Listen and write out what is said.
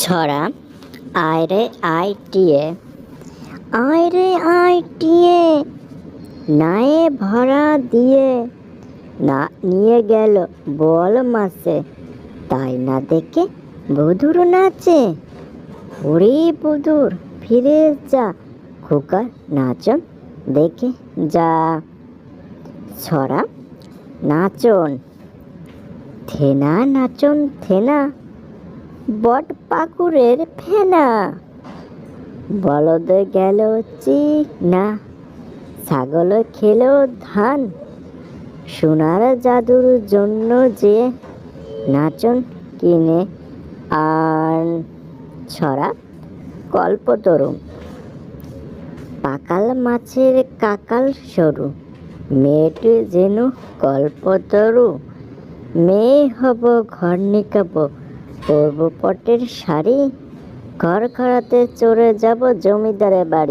ছড়া, আয় রে আয় টিয়ে। আয় রে আয় টিয়ে, নায়ে ভরা দিয়ে। না, নিয়ে গেল বল মাসে তাই না দেখে বধুর নাচে। ওরে বধুর, ফিরে যা, খোকার নাচন দেখে যা। ছড়া, নাচন, থেনা নাচন থেনা বট পাকুরের ফেনা। বলদ গেল চিক না, ছাগল খেলো ধান। সোনার জাদুর জন্য যে নাচন কিনে আর ছড়া কল্পতরু পাকাল মাছের কাকাল সরু মেয়েটি যেন কল্পতরু মেয়ে হব ঘর নিকাব পরব পটের শাড়ি ঘর খড়াতে চড়ে যাব জমিদারের বাড়ি।